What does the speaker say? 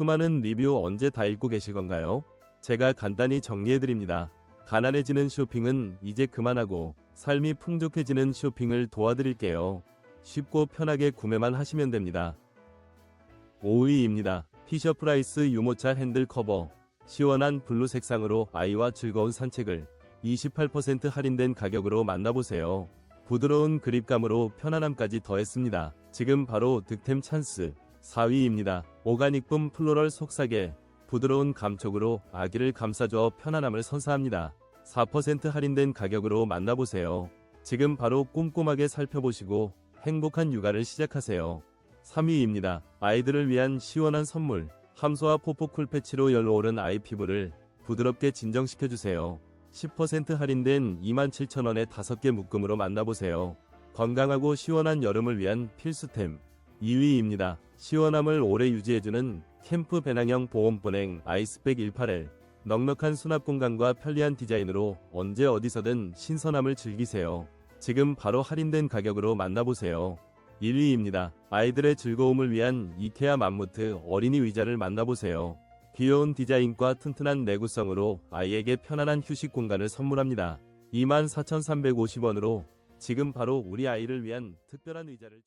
수많은 리뷰 언제 다 읽고 계실 건가요? 제가 간단히 정리해드립니다. 가난해지는 쇼핑은 이제 그만하고 삶이 풍족해지는 쇼핑을 도와드릴게요. 쉽고 편하게 구매만 하시면 됩니다. 5위입니다. 피셔프라이스 유모차 핸들 커버. 시원한 블루 색상으로 아이와 즐거운 산책을 28% 할인된 가격으로 만나보세요. 부드러운 그립감으로 편안함까지 더했습니다. 지금 바로 득템 찬스. 4위입니다. 오가닉붐 플로럴 속삭에 부드러운 감촉으로 아기를 감싸줘 편안함을 선사합니다. 4% 할인된 가격으로 만나보세요. 지금 바로 꼼꼼하게 살펴보시고 행복한 육아를 시작하세요. 3위입니다. 아이들을 위한 시원한 선물. 함소와 포포쿨 패치로 열어오른 아이 피부를 부드럽게 진정시켜주세요. 10% 할인된 27,000원의 5개 묶음으로 만나보세요. 건강하고 시원한 여름을 위한 필수템. 2위입니다. 시원함을 오래 유지해주는 캠프 배낭형 보온보냉 아이스백 18L. 넉넉한 수납 공간과 편리한 디자인으로 언제 어디서든 신선함을 즐기세요. 지금 바로 할인된 가격으로 만나보세요. 1위입니다. 아이들의 즐거움을 위한 이케아 맘무트 어린이 의자를 만나보세요. 귀여운 디자인과 튼튼한 내구성으로 아이에게 편안한 휴식 공간을 선물합니다. 24,350원으로 지금 바로 우리 아이를 위한 특별한 의자를